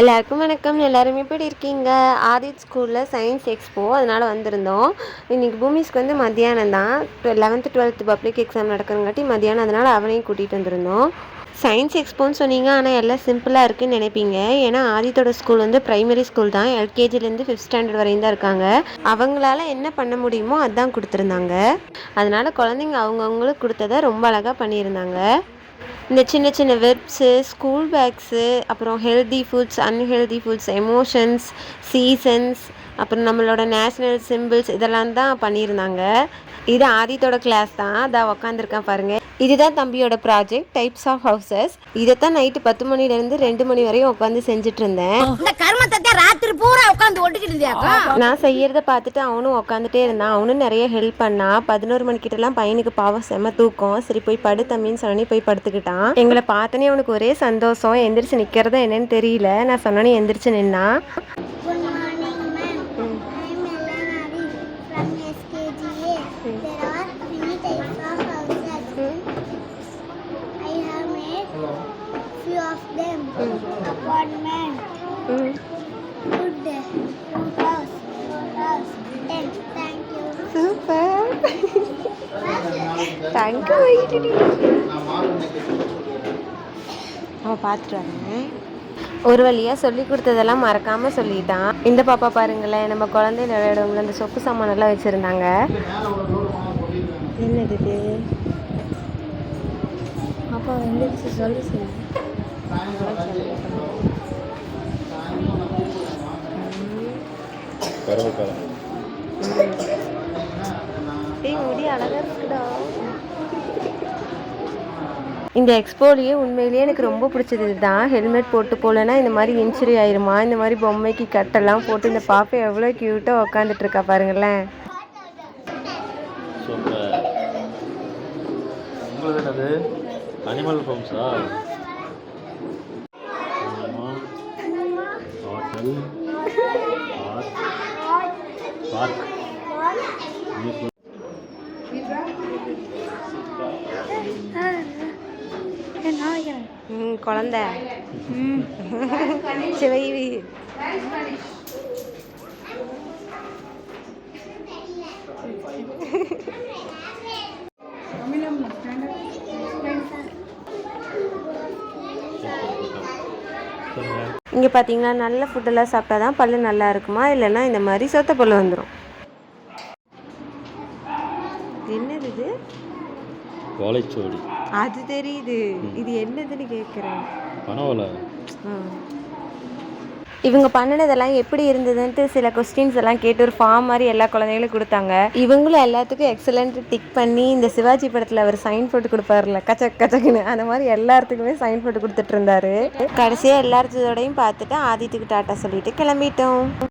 எல்லாருக்கும் வணக்கம். எல்லாரும் எப்படி இருக்கீங்க? ஆதித் ஸ்கூலில் சயின்ஸ் எக்ஸ்போ அதனால் வந்திருந்தோம். இன்றைக்கி பூமிஸ்க்கு வந்து மத்தியானம் தான். லெவன்த்து டுவெல்த்து பப்ளிக் எக்ஸாம் நடக்கிறங்காட்டி மத்தியானம் அதனால் அவனையும் கூட்டிகிட்டு வந்திருந்தோம். சயின்ஸ் எக்ஸ்போன்னு சொன்னீங்க. ஆனால் எல்லாம் சிம்பிளாக இருக்குன்னு நினைப்பீங்க. ஏன்னா ஆதித்தோட ஸ்கூல் வந்து ப்ரைமரி ஸ்கூல் தான். எல்கேஜிலேருந்து ஃபிஃப்த் ஸ்டாண்டர்ட் வரையும் தான் இருக்காங்க. அவங்களால என்ன பண்ண முடியுமோ அதான் கொடுத்துருந்தாங்க. அதனால் குழந்தைங்க அவங்கவுங்களுக்கு கொடுத்ததை ரொம்ப அழகாக பண்ணியிருந்தாங்க. இந்த சின்ன சின்ன வெப்ஸு ஸ்கூல் பேக்ஸு அப்புறம் healthy foods unhealthy foods emotions seasons அப்புறம் நம்மளோட நேஷ்னல் சிம்பிள்ஸ் இதெல்லாம் தான் பண்ணியிருந்தாங்க. இது ஆதித்தோட கிளாஸ் தான். அதான் உக்காந்துருக்கான் பாருங்கள் இதுதான் தம்பியோட ப்ராஜெக்ட் டைப்ஸ் ஆஃப் ஹவுசஸ் இதைத்தான் நைட்டு பத்து மணிலேருந்து ரெண்டு மணி வரையும் உட்காந்து செஞ்சுட்டு இருந்தேன் ராத்திரி பூரா உட்காந்து ஒட்டிக்கிட்டு நான் செய்யறத பார்த்துட்டு அவனும் உட்காந்துட்டே இருந்தான். அவனும் நிறைய ஹெல்ப் பண்ணான் பதினோரு மணிக்கிட்டலாம் பையனுக்கு பாவம் செம தூக்கம். சரி போய் படு தம்பின்னு சொன்னே போய் படுத்துக்கிட்டான். எங்களை பார்த்தனே அவனுக்கு ஒரே சந்தோஷம். எந்திரிச்சு நிக்கிறதா என்னன்னு தெரியல. நான் சொன்னோன்னே எந்திரிச்சு நின்னான். சூப்பர் தேங்க்யூ அவன் பார்த்துட்டு வரேன் ஒரு வழியாக சொல்லி கொடுத்ததெல்லாம் மறக்காம சொல்லிட்டான் இந்த பாப்பா பாருங்களேன் நம்ம குழந்தையில விளையாடுவோம்ல அந்த சொப்பு சாமானெல்லாம் வச்சுருந்தாங்க. என்னது இது? அப்பா வந்துருச்சு சொல்லு சொல்லு முடி அழகா இருக்குடா. இந்த எக்ஸ்போலேயே உண்மையிலேயே எனக்கு ரொம்ப பிடிச்சது இதுதான். ஹெல்மெட் போட்டு போகலன்னா இந்த மாதிரி இன்ஜுரி ஆயிருமா? இந்த மாதிரி பொம்மைக்கு கட்டெல்லாம் போட்டு இந்த பாப்பா எவ்வளோ க்யூட்டாக உட்காந்துட்டு இருக்கா பாருங்களேன் அனிமல் ஃபார்ம்ஸா ஹோட்டல் பார்க் ம். குழந்த சிவை சொல்லுங்க. இங்கே பார்த்தீங்கன்னா நல்ல ஃபுட்டெல்லாம் சாப்பிட்டா தான் பல்லு நல்லா இருக்குமா? இல்லைன்னா இந்த மாதிரி சொத்த பல்லு வந்துடும் என்னது இது? வாழைச்சோடி அது தெரியுது. இது என்னதுன்னு கேட்குறேன் பனவலை இவங்க பண்ணினதெல்லாம் எப்படி இருந்ததுன்ட்டு சில கொஸ்டின்ஸ் எல்லாம் கேட்டு ஒரு ஃபார்ம் மாதிரி எல்லா குழந்தைகளும் கொடுத்தாங்க. இவங்களும் எல்லாத்துக்கும் எக்ஸலண்ட் டிக் பண்ணி இந்த சிவாஜி படத்தில் அவர் சைன் போட்டு கொடுப்பாருல கச்சக் கச்சக்குன்னு அந்த மாதிரி எல்லாத்துக்குமே சைன் போட்டு கொடுத்துட்டு இருந்தாரு. கடைசியாக எல்லாத்தோடையும் பார்த்துட்டு ஆதித்துக்கு டாட்டா சொல்லிட்டு கிளம்பிட்டோம்.